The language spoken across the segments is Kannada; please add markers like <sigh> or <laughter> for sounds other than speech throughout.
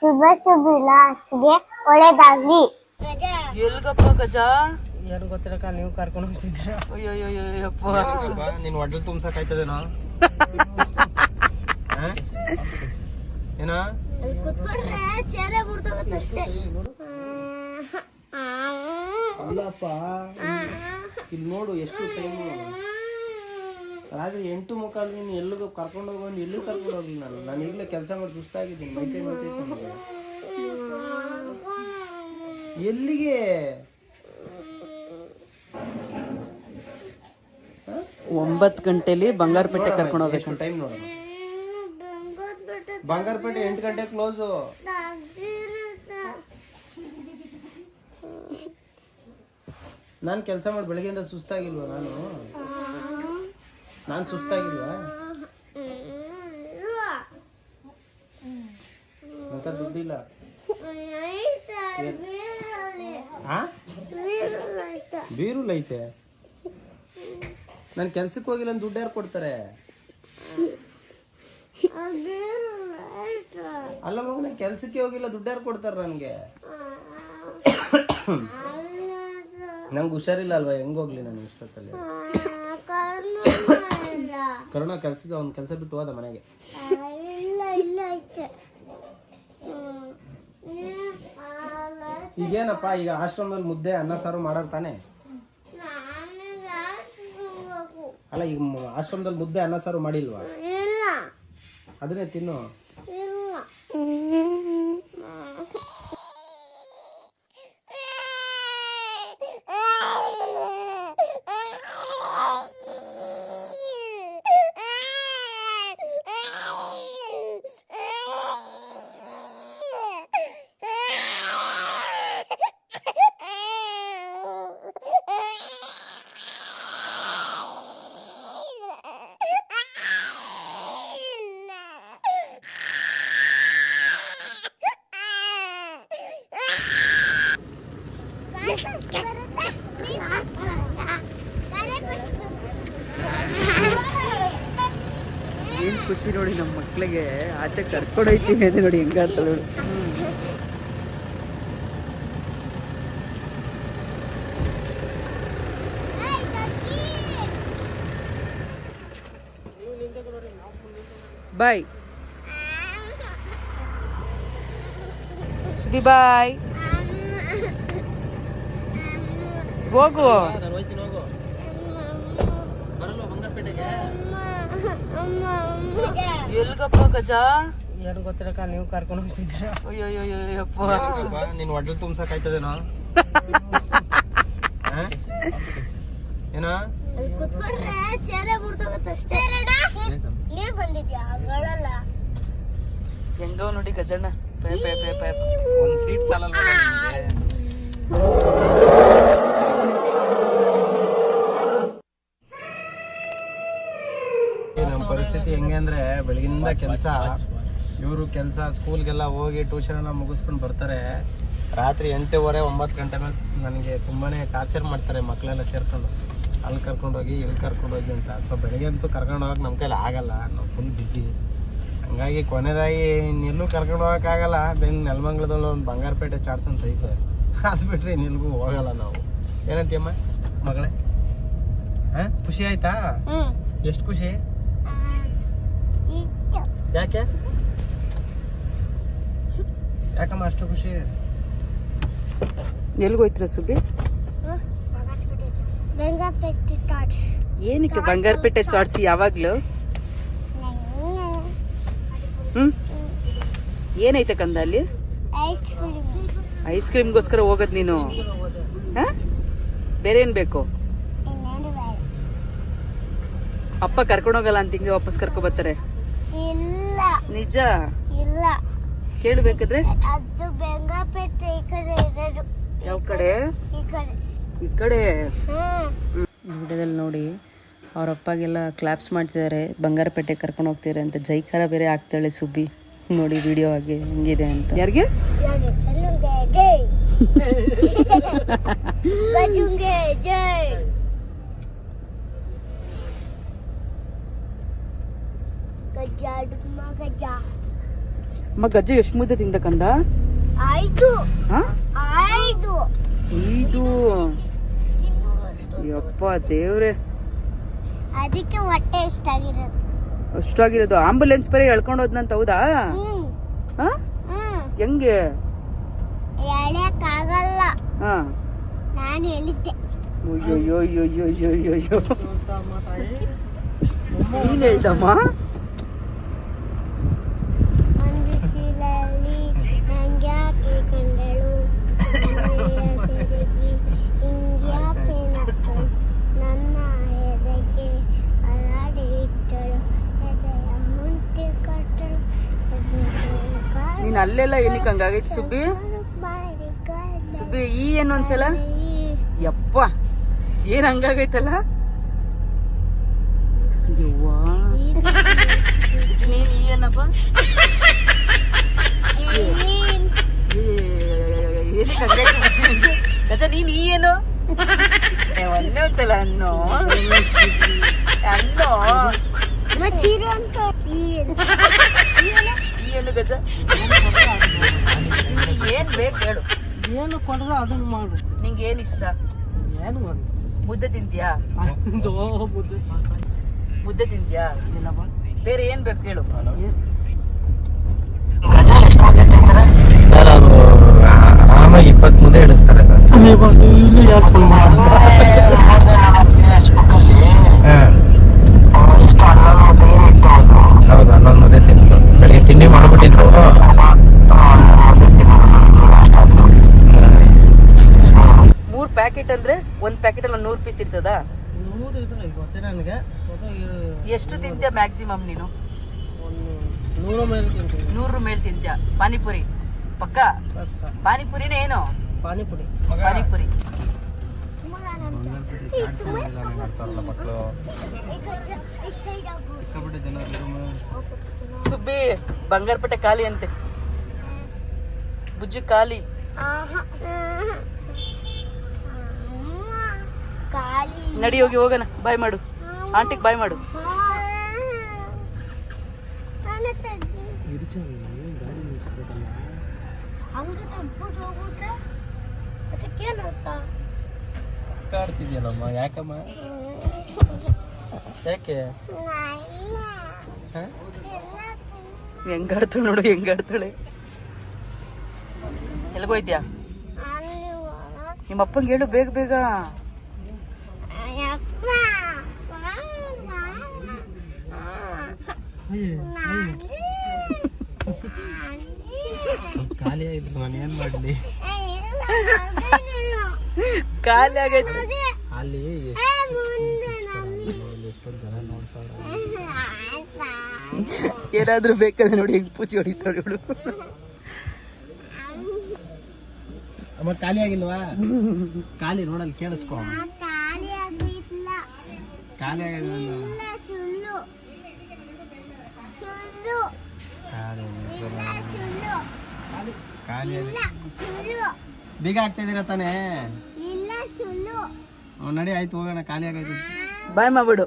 ಶುಭ ಶುಭಿಲಾಸ್ಗೆ ಒಳ್ಳೇದಾಗ್ಲಿ. ಎಲ್ಗಪ್ಪ ಗಜ? ಏನು ಗೊತ್ತಿರಕ ನೀವು ಕರ್ಕೊಂಡು ಹೋಗ್ತಿದ್ದೀರ? ಅಯ್ಯೋಯ್ಯೋಯ್ಯಪ್ಪ ನೀನ್ ಹೊಟ್ಟೆ ತುಂಬಸಕ್ ಆಯ್ತದೇನೋ ಏನ? ಅಲ್ಲಪ್ಪ ಇಲ್ಲಿ ನೋಡು ಎಷ್ಟು ಟೈಮು ರಾತ್ರಿ ಎಂಟು ಮುಕ್ಕಾಲು ನೀನು ಎಲ್ಲಿಗೂ ಕರ್ಕೊಂಡು ಹೋಗೋನು ಎಲ್ಲೂ ಕರ್ಕೊಂಡು ಹೋಗ್ಲಿ ನಾನು ನಾನು ಈಗಲೇ ಕೆಲಸ ಮಾಡಿ ಸುಸ್ತಾಗಿದ್ದೀನಿ ಮೈಕೈ. ಎಲ್ಲಿಗೆ? ಒಂಬತ್ತು ಗಂಟೆಲಿ ಬಂಗಾರಪೇಟೆ ಕರ್ಕೊಂಡು ಹೋಗ್ಬೇಕು ಟೈಮ್ ನೋಡು ಬಂಗಾರಪೇಟೆ ಎಂಟು ಗಂಟೆ ಕ್ಲೋಸು ನಾನು ಕೆಲಸ ಮಾಡಿ ಬೆಳಗ್ಗೆಯಿಂದ ಸುಸ್ತಾಗಿಲ್ವ ನಾನು? ನಾನು ಸುಸ್ತಾಗಿಲ್ವಾ? ದುಡ್ಡಿಲ್ಲ. ಬೀರುಲ್ ಐತೆ. ನಾನು ಕೆಲ್ಸಕ್ಕೆ ಹೋಗಿಲ್ಲ ದುಡ್ಡು ಯಾರು ಕೊಡ್ತಾರೆ? ಅಲ್ಲ ಮಗ, ನಾನು ಕೆಲ್ಸಕ್ಕೆ ಹೋಗಿಲ್ಲ ದುಡ್ಡು ಯಾರು ಕೊಡ್ತಾರೆ ನನಗೆ? ನಂಗೆ ಹುಷಾರಿಲ್ಲ ಅಲ್ವಾ, ಹೆಂಗ್ ಹೋಗ್ಲಿ ನಾನು ಇಷ್ಟೊತ್ತಲ್ಲಿ? ಕರೋನಾ ಕೆಲ್ಸದ ಅವ್ನ ಕೆಲಸ ಬಿಟ್ಟು ಹೋದ ಮನೆಗೆ. ಇಲ್ಲ ಇಲ್ಲ ಐತೆ ಈಗೇನಪ್ಪ ಈಗ ಆಶ್ರಮದಲ್ಲಿ ಮುದ್ದೆ ಅನ್ನ ಸಾರು ಮಾಡೋರು ತಾನೆ? ಅಲ್ಲ ಈಗ ಆಶ್ರಮದಲ್ಲಿ ಮುದ್ದೆ ಅನ್ನ ಸಾರು ಮಾಡಿಲ್ವಾ? ಅದನ್ನೇ ತಿನ್ನು. ಖುಷಿ ನೋಡಿ ನಮ್ಮ ಮಕ್ಕಳಿಗೆ ಆಚೆ ಕರ್ಕೊಂಡೋಯ್ತೀವಿ ಅದೇ ನೋಡಿ ಹೆಂಗ ಆಡ್ತಾಳೆ ನೋಡಿ. ಬಾಯ್ ಸುದಿ ಬಾಯ್ ಹೋಗು. ಬರಲ್ವಾ ಬಂಗಾರಪೇಟೆಗೆ? ಎಲ್ಗಪ್ಪ ಗಜ? ಏನು ಗೊತ್ತಿರಕ ನೀವು ಕರ್ಕೊಂಡು ಹೋಗ್ತಿದ್ದೀರ. ಅಯ್ಯೋಯ್ಯೋಯ್ಯಪ್ಪ ನೀನ್ ಹೊಟ್ಟೆ ತುಂಬಸಕ್ ಆಯ್ತದೇನೋ? <laughs> ಏನೋ? ಹೆಂಗವ್ ನೋಡಿ ಗಜಣ್ಣ. ಪೇ ಪೇ ಪೇ ಪೇ. ಒಂದ್ ಸೀಟ್ ಸಾಲಲ್ವಾ ಬೆಳಗಿನಿಂದ ಕೆಲಸ. ಇವರು ಕೆಲಸ ಸ್ಕೂಲ್ಗೆಲ್ಲ ಹೋಗಿ ಟ್ಯೂಷನ್ ಮುಗಿಸ್ಕೊಂಡು ಬರ್ತಾರೆ. ರಾತ್ರಿ ಎಂಟೂವರೆ ಒಂಬತ್ತು ಗಂಟೆ ಮೇಲೆ ನನಗೆ ತುಂಬಾ ಟಾರ್ಚರ್ ಮಾಡ್ತಾರೆ ಮಕ್ಕಳೆಲ್ಲ ಸೇರ್ಕೊಂಡು. ಅಲ್ಲಿ ಕರ್ಕೊಂಡು ಹೋಗಿ ಇಲ್ಲಿ ಕರ್ಕೊಂಡು ಹೋಗಿ ಅಂತ. ಸೊ ಬೆಳಗ್ಗೆ ಅಂತೂ ಕರ್ಕೊಂಡು ಹೋಗಕ್ಕೆ ನಮ್ಮ ಕೈಲಿ ಆಗಲ್ಲ. ನಾವು ಫುಲ್ ಬಿಸಿ ಹಂಗಾಗಿ ಕೊನೆದಾಗಿ ಇನ್ನೆಲ್ಲೂ ಕರ್ಕೊಂಡು ಹೋಗೋಕ್ಕಾಗಲ್ಲ ಬೆನ್ ನೆಲಮಂಗ್ಲದಲ್ಲಿ ಒಂದು ಬಂಗಾರಪೇಟೆ ಚಾಟ್ಸ್ ಅಂತ ಐತೆ. ಅದು ಬಿಟ್ಟರೆ ಇನ್ನೆಲ್ಗೂ ಹೋಗಲ್ಲ ನಾವು. ಏನಂತೀಯಮ್ಮ ಮಗಳೇ? ಹಾಂ? ಖುಷಿ ಆಯ್ತಾ? ಎಷ್ಟು ಖುಷಿ? ಯಾಕೆ? ಯಾಕಮ್ಮ ಅಷ್ಟು ಖುಷಿ? ಎಲ್ಗೋಯ್ತ್ರ ಸುಬ್ಬಿ? ಏನಕ್ಕೆ ಬಂಗಾರಪೇಟೆ ಚಾಟ್ಸ್ ಯಾವಾಗ್ಲೂ? ಹ್ಮ್? ಏನೈತೆ ಕಂದ ಅಲ್ಲಿ? Ice cream. ಐಸ್ ಕ್ರೀಮ್ಗೋಸ್ಕರ ಹೋಗೋದ್ ನೀನು? ಹಾಂ? ಬೇರೆ ಏನ್ ಬೇಕು? ಅಪ್ಪ ಕರ್ಕೊಂಡೋಗಲ್ಲ ಅಂತ ಹಿಂಗೆ ವಾಪಸ್ ಕರ್ಕೊ ಬರ್ತಾರೆ. ಇಲ್ಲ ನಿಜ? ಇಲ್ಲ. ಕೇಳಬೇಕಾದ್ರೆ? ಅದು ಬೆಂಗಾಪೇಟೆ ಈ ಕಡೆ ಇರೋದು. ಯಾವ ಕಡೆ? ಈ ಕಡೆ. ಈ ಕಡೆ? ಹ್ಮ್. ವಿಡಿಯೋದಲ್ಲಿ ನೋಡಿ ಅವ್ರ ಅಪ್ಪಗೆಲ್ಲ ಕ್ಲಾಪ್ಸ್ ಮಾಡ್ತಿದ್ದಾರೆ. ಬಂಗಾರಪೇಟೆ ಕರ್ಕೊಂಡು ಹೋಗ್ತಿದ್ದಾರೆ ಅಂತ. ಜೈಕಾರ ಬೇರೆ ಆಗ್ತಾಳೆ ಸುಬ್ಬಿ. ನೋಡಿ ವಿಡಿಯೋ ಆಗಿ ಹೆಂಗಿದೆ ಅಂತ. ಯಾರಿಗೆ? ಜೈ. <laughs> ಗಜುಂಗೆ ಜೈ. ಗಜ್ಜ ಡುಮ್ಮ ಗಜ್ಜ ಎಷ್ಟು ಮುದ್ದೆ ತಿಂದ ಕಂದ? ಐದು. ಐದು. ಐದು. ಯಪ್ಪ ದೇವ್ರೆ. ಅದಕ್ಕೆ ಹೊಟ್ಟೆ ಇಷ್ಟಾಗಿರೋದು ಅಷ್ಟಾಗಿರೋದು. ಆಂಬುಲೆನ್ಸ್ ಬೇರೆ ಎಳ್ಕೊಂಡು ಹೋದ್ನಂತ ಹೌದಾ? ಹೆಂಗೆ ಹಾ? ನಾನು ಹೆಂಗೆ? ಅಯ್ಯೋ ಅಯ್ಯೋ ಅಯ್ಯೋ ಅಯ್ಯೋ ಅಯ್ಯೋ ಅಯ್ಯೋ ಹೇಳ್ದಮ್ಮ ಅಲ್ಲೆಲ್ಲ ಏನಕ್ಕೆ ಹಂಗಾಗೈತಿ ಸುಬ್ಬಿ? ಸುಬ್ಬಿ, ಈ ಏನು ಒಂದ್ಸಲ? ಯಪ್ಪ, ಏನ್ ಹಂಗಾಗೈತಲ್ಲ? ನೀನ್ ಈ ಏನಪ್ಪ? ಏನಕ್ಕೆ ಹಂಗಾಯ್ತು ನೀನ್ ಈ ಏನು? ಒಂದೇ ಒಂದ್ಸಲ ಅನ್ನೋ ಅನ್ನೋ ಮಚ್ಚೀರು ಅಂತ ಏನು? ಏನು? ಏನು ನಿಂಗೆ ಬೇಕು ಹೇಳು. ಏನು ಕೊಡದ ಅದನ್ನ ಮಾಡು. ನಿಂಗೆ ಏನು ಇಷ್ಟ? ಏನು ಒಂದು. ಮುದ್ದೆ ತಿಂತೀಯಾ? ಮುದ್ದೆ. ಮುದ್ದೆ ತಿಂತೀಯಾ? ಬೇರೆ ಏನ್ ಬೇಕು ಹೇಳು. ಸರ್ ಅವರು ಆರಾಮಾಗಿ ಇಪ್ಪತ್ತು ಮುದ್ದೆ ಇಳಿಸ್ತಾರೆ ಸರ್. ಇಲ್ಲಿ ಯಾಕೆ ಹೌದು ಹನ್ನೊಂದು ಮುದ್ದೆ ತಿಂದ್ರು ಬೆಳಿಗ್ಗೆ ತಿಂಡಿ ಮಾಡ್ಬಿಟ್ಟಿದ್ರು ಮೂರ್ ಪ್ಯಾಕೆಟ್ ಅಂದ್ರೆ ಒಂದ್ ಪ್ಯಾಕೆಟ್ ಅಲ್ಲಿ ನೂರ್ ಪೀಸ್ ಇರ್ತದ ನೂರು ಇದ್ರೆ ಗೊತ್ತೇ ನನಗೆ ಎಷ್ಟು ತಿಂತೀಯ ಮ್ಯಾಕ್ಸಿಮಮ್ ನೀನು? ನೂರು ಮೇಲೆ ತಿಂತೀನಿ. ನೂರು ಮೇಲ್ ತಿಂತೀಯ? ಪಾನಿಪುರಿ? ಪಕ್ಕ? ಪಾನಿಪುರಿನೇ ಏನು? ಪಾನಿಪುರಿ. ಪಾನಿಪುರಿ. ಸುಬ್ಬಿ ಬಂಗಾರಪೇಟೆ ಖಾಲಿ ಅಂತೆ. ಬುಜ್ಜು. ಖಾಲಿ. ನಡಿ ಹೋಗಿ ಹೋಗೋಣ ಬಾಯ್ ಮಾಡು. ಆಂಟಿಗೆ ಬಾಯ್ ಮಾಡು. ನಾನು ನಿಲ್ಲಿಸ್ಬೇಕಲ್ಲ ಹಂಗೆ ತೆಗ್ದ್ಬಿಟ್ಟು ಹೋಗ್ಬಿಟ್ರೆ ಅದಕ್ಕೇನು ಅರ್ಥ ಆಡ್ತಿದ್ಯಲ್ಲಮ್ಮ ಯಾಕಮ್ಮ? ಯಾಕೆ? ಇಲ್ಲ ಹ? ಎಲ್ಲ ಹೆಂಗಾಡ್ತಾಳೆ ನೋಡು ಹೆಂಗಾಡ್ತಾಳೆ. ಎಲ್ಗೋಯ್ತ್ಯಾ ನಿಮ್ಮ ಅಪ್ಪಂಗೆ ಹೇಳು ಬೇಗ ಬೇಗ. ಖಾಲಿ ಆಗಿದ್ರು ನಾನು ಏನ್ ಮಾಡ್ಲಿ ಖಾಲಿ ಆಗೈತೆ ಅಲ್ಲಿ ಏನಾದ್ರೂ ಬೇಕಾದ್ರೆ ನೋಡಿ ಹೆಂಗ್ ಪೂಜೆ ಹೊಡಿತಾಳೆ ನೋಡು ಅಮ್ಮ ಖಾಲಿ ಆಗಿಲ್ವಾ? ಖಾಲಿ ನೋಡಲ್ಲಿ ಕೇಳಿಸ್ಕೊ. ಖಾಲಿ ಆಗಿಲ್ಲ ಖಾಲಿ ಆಗಿಲ್ಲ ಖಾಲಿ ಬೀಗ ಆಗ್ತಾ ಇದೀರ ತಾನೇ? ಹ್ಞೂ ನಡಿ ಆಯ್ತು ಹೋಗೋಣ ಖಾಲಿ ಆಗೈತಿ ಬಾಯ್ ಮಾಡ್ಬಿಡು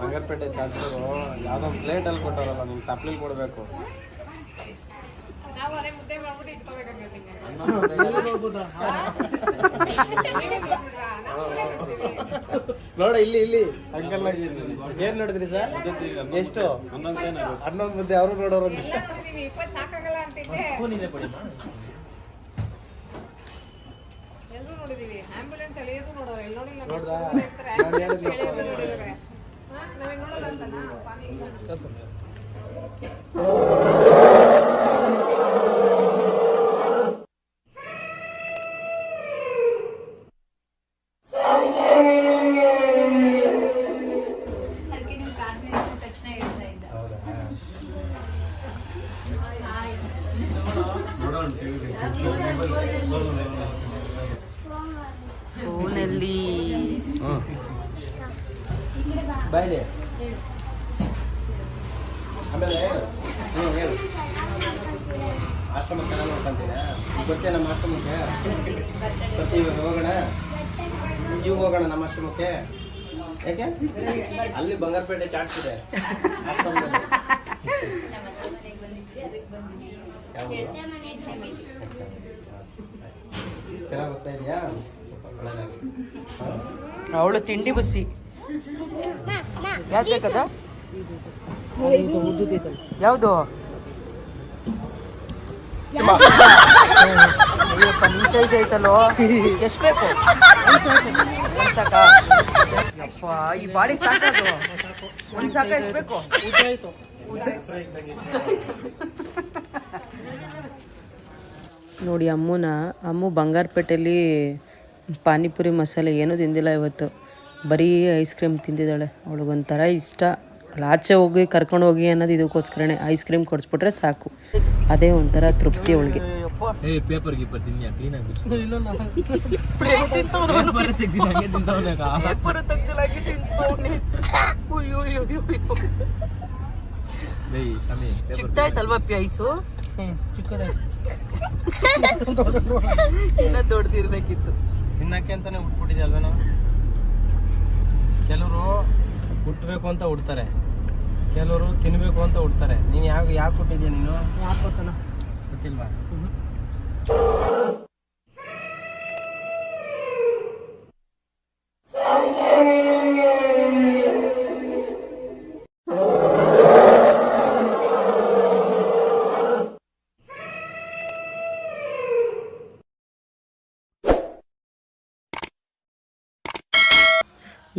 ಮಂಗಲ್ಪೇಟೆ ಚಾರ್ಜರು ಯಾವ್ದೋ ಒಂದು ಪ್ಲೇಟ್ ಅಲ್ಲಿ ಕೊಟ್ಟವರಲ್ಲ ನಿಮ್ಗೆ ತಪ್ಲಿಲ್ ಕೊಡ್ಬೇಕು. ನೋಡ ಇಲ್ಲಿ ಇಲ್ಲಿ. ಅಂಕಲ್ ಏನ್ ನೋಡಿದ್ರಿ ಸರ್? ಎಷ್ಟು? ಹನ್ನೊಂದು ಮುದ್ದೆ ಅವರು ನೋಡೋರು ನೋಡ್ದಾ? ಫೋನಲ್ಲಿ. ಬಾಯ್ಲಿ. ಆಮೇಲೆ ಹ್ಞೂ ಹೇಳು. ಆಶ್ರಮ ಚೆನ್ನಾಗಿ ನೋಡ್ಕೊಂತೀರಾ ಬರ್ತೀಯ ನಮ್ಮ ಆಶ್ರಮಕ್ಕೆ? ಬರ್ತೀವಿ ಇವಾಗ ಹೋಗೋಣ. ಇವಾಗ ಹೋಗೋಣ ನಮ್ಮ ಆಶ್ರಮಕ್ಕೆ. ಯಾಕೆ? ಅಲ್ಲಿ ಬಂಗಾರಪೇಟೆ ಚಾಟ್ಸ್ ಇದೆ. ಆಶ್ರಮದಲ್ಲಿ. ಚೆನ್ನಾಗಿ ಗೊತ್ತಾ ಇದೆಯಾ? ಅವಳು ತಿಂಡಿ ಬಸ್ಸಿ. ಯಾವ್ದು ಬೇಕದ ಯಾವುದು? ಸೈಜ್ ಐತಲ್ಲೋ? ಎಷ್ಟು ಬೇಕು? ಒಂದ್ ಸಾಕ. ಅಪ್ಪ ಈ ಬಾಡಿಗೆ ಸಾಕದು. ಒಂದು ಸಾಕ ಎಷ್ಟು ಬೇಕು? ನೋಡಿ ಅಮ್ಮನ ಅಮ್ಮು ಬಂಗಾರಪೇಟೆಯಲ್ಲಿ ಪಾನಿಪುರಿ ಮಸಾಲೆ ಏನೂ ತಿಂದಿಲ್ಲ ಇವತ್ತು. ಬರೀ ಐಸ್ ಕ್ರೀಮ್ ತಿಂದಿದ್ದಾಳೆ. ಅವಳಿಗೊಂಥರ ಇಷ್ಟ. ಲಾಚೆ ಆಚೆ ಹೋಗಿ ಕರ್ಕೊಂಡು ಹೋಗಿ ಅನ್ನೋದು ಇದಕ್ಕೋಸ್ಕರನೇ ಐಸ್ ಕ್ರೀಮ್ ಕೊಡಿಸ್ಬಿಟ್ರೆ ಸಾಕು. ಅದೇ ಒಂಥರ ತೃಪ್ತಿ ಅವಳಿಗೆ. ಚಿಕ್ಕದಾಯ್ತಲ್ವಾ ಪಿ ಐಸು? ಚಿಕ್ಕದಾಗಿ ಇನ್ನ ದೊಡ್ಡದಿರ್ಬೇಕಿತ್ತು ತಿನ್ನಕ್ಕೆ ಅಂತಾನೆ ಹುಟ್ಬಿಟ್ಟಿದೆ ನಾವು ಕೆಲವರು ಹುಟ್ಟಬೇಕು ಅಂತ ಹುಡ್ತಾರೆ ಕೆಲವರು ತಿನ್ಬೇಕು ಅಂತ ಹುಡ್ತಾರೆ ನೀನು ಯಾವ ಯಾಕೆ ಹುಟ್ಟಿದ್ಯಾ ನೀನು? ಗೊತ್ತಿಲ್ವಾ?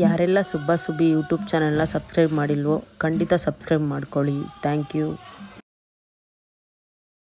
ಯಾರೆಲ್ಲ ಸುಬ್ಬ ಸುಬ್ಬಿ ಯೂಟ್ಯೂಬ್ ಚಾನಲ್ನ ಸಬ್ಸ್ಕ್ರೈಬ್ ಮಾಡಿಲ್ವೋ ಖಂಡಿತ ಸಬ್ಸ್ಕ್ರೈಬ್ ಮಾಡ್ಕೊಳ್ಳಿ. Thank you.